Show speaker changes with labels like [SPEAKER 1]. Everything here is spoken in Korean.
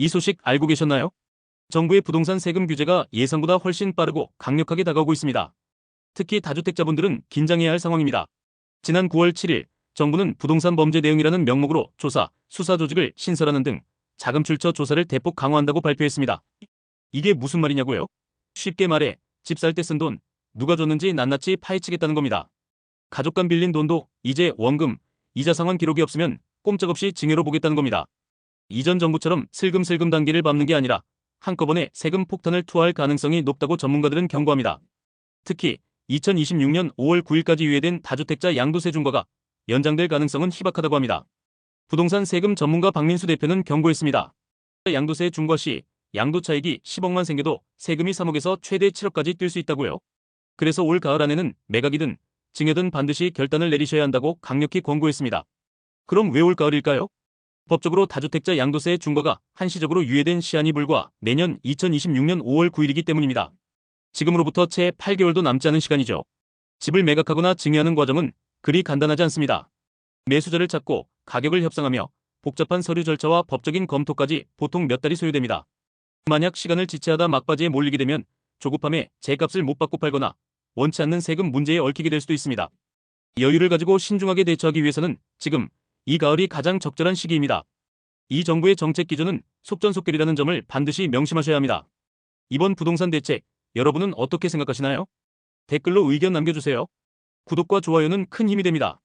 [SPEAKER 1] 이 소식 알고 계셨나요? 정부의 부동산 세금 규제가 예상보다 훨씬 빠르고 강력하게 다가오고 있습니다. 특히 다주택자분들은 긴장해야 할 상황입니다. 지난 9월 7일 정부는 부동산 범죄 대응이라는 명목으로 조사, 수사 조직을 신설하는 등 자금 출처 조사를 대폭 강화한다고 발표했습니다. 이게 무슨 말이냐고요? 쉽게 말해 집 살 때 쓴 돈 누가 줬는지 낱낱이 파헤치겠다는 겁니다. 가족 간 빌린 돈도 이제 원금, 이자 상환 기록이 없으면 꼼짝없이 징해로 보겠다는 겁니다. 이전 정부처럼 슬금슬금 단계를 밟는 게 아니라 한꺼번에 세금 폭탄을 투하할 가능성이 높다고 전문가들은 경고합니다. 특히 2026년 5월 9일까지 유예된 다주택자 양도세 중과가 연장될 가능성은 희박하다고 합니다. 부동산 세금 전문가 박민수 대표는 경고했습니다. 양도세 중과 시 양도 차익이 10억만 생겨도 세금이 3억에서 최대 7억까지 뛸 수 있다고요. 그래서 올 가을 안에는 매각이든 증여든 반드시 결단을 내리셔야 한다고 강력히 권고했습니다. 그럼 왜 올 가을일까요? 법적으로 다주택자 양도세 중과가 한시적으로 유예된 시한이 불과 내년 2026년 5월 9일이기 때문입니다. 지금으로부터 채 8개월도 남지 않은 시간이죠. 집을 매각하거나 증여하는 과정은 그리 간단하지 않습니다. 매수자를 찾고 가격을 협상하며 복잡한 서류 절차와 법적인 검토까지 보통 몇 달이 소요됩니다. 만약 시간을 지체하다 막바지에 몰리게 되면 조급함에 제값을 못 받고 팔거나 원치 않는 세금 문제에 얽히게 될 수도 있습니다. 여유를 가지고 신중하게 대처하기 위해서는 지금 이 가을이 가장 적절한 시기입니다. 이 정부의 정책 기조는 속전속결이라는 점을 반드시 명심하셔야 합니다. 이번 부동산 대책 여러분은 어떻게 생각하시나요? 댓글로 의견 남겨주세요. 구독과 좋아요는 큰 힘이 됩니다.